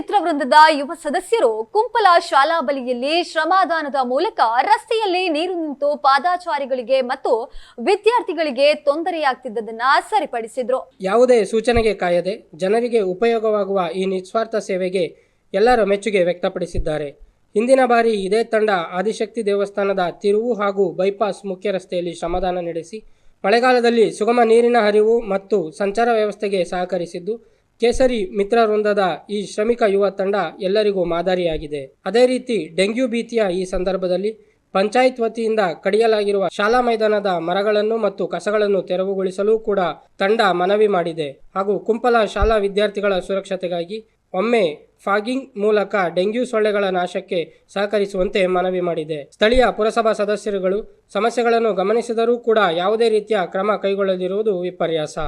ಮಿತ್ರ ವೃಂದದ ಯುವ ಸದಸ್ಯರು ಕುಂಪಲ ಶಾಲಾ ಬಳಿಯಲ್ಲಿ ಶ್ರಮದಾನದ ಮೂಲಕ ರಸ್ತೆಯಲ್ಲಿ ನೀರು ನಿಂತು ಪಾದಾಚಾರಿಗಳಿಗೆ ಮತ್ತು ವಿದ್ಯಾರ್ಥಿಗಳಿಗೆ ತೊಂದರೆಯಾಗ್ತಿದ್ದದನ್ನ ಸರಿಪಡಿಸಿದ್ರು. ಯಾವುದೇ ಸೂಚನೆಗೆ ಕಾಯದೆ ಜನರಿಗೆ ಉಪಯೋಗವಾಗುವ ಈ ನಿಸ್ವಾರ್ಥ ಸೇವೆಗೆ ಎಲ್ಲರ ಮೆಚ್ಚುಗೆ ವ್ಯಕ್ತಪಡಿಸಿದ್ದಾರೆ. ಹಿಂದಿನ ಬಾರಿ ಇದೇ ತಂಡ ಆದಿಶಕ್ತಿ ದೇವಸ್ಥಾನದ ತಿರುವು ಹಾಗೂ ಬೈಪಾಸ್ ಮುಖ್ಯ ರಸ್ತೆಯಲ್ಲಿ ಶ್ರಮದಾನ ನಡೆಸಿ, ಮಳೆಗಾಲದಲ್ಲಿ ಸುಗಮ ನೀರಿನ ಹರಿವು ಮತ್ತು ಸಂಚಾರ ವ್ಯವಸ್ಥೆಗೆ ಸಹಕರಿಸಿದ್ದು ಕೇಸರಿ ಮಿತ್ರ ವೃಂದದ ಈ ಶ್ರಮಿಕ ಯುವ ತಂಡ ಎಲ್ಲರಿಗೂ ಮಾದರಿಯಾಗಿದೆ. ಅದೇ ರೀತಿ ಡೆಂಗ್ಯೂ ಭೀತಿಯ ಈ ಸಂದರ್ಭದಲ್ಲಿ ಪಂಚಾಯತ್ ವತಿಯಿಂದ ಕಡಿಯಲಾಗಿರುವ ಶಾಲಾ ಮೈದಾನದ ಮರಗಳನ್ನು ಮತ್ತು ಕಸಗಳನ್ನು ತೆರವುಗೊಳಿಸಲು ಕೂಡ ತಂಡ ಮನವಿ ಮಾಡಿದೆ. ಹಾಗೂ ಕುಂಪಲ ಶಾಲಾ ವಿದ್ಯಾರ್ಥಿಗಳ ಸುರಕ್ಷತೆಗಾಗಿ ಒಮ್ಮೆ ಫಾಗಿಂಗ್ ಮೂಲಕ ಡೆಂಗ್ಯೂ ಸೊಳ್ಳೆಗಳ ನಾಶಕ್ಕೆ ಸಹಕರಿಸುವಂತೆ ಮನವಿ ಮಾಡಿದೆ. ಸ್ಥಳೀಯ ಪುರಸಭಾ ಸದಸ್ಯರುಗಳು ಸಮಸ್ಯೆಗಳನ್ನು ಗಮನಿಸಿದರೂ ಕೂಡ ಯಾವುದೇ ರೀತಿಯ ಕ್ರಮ ಕೈಗೊಳ್ಳದಿರುವುದು ವಿಪರ್ಯಾಸ.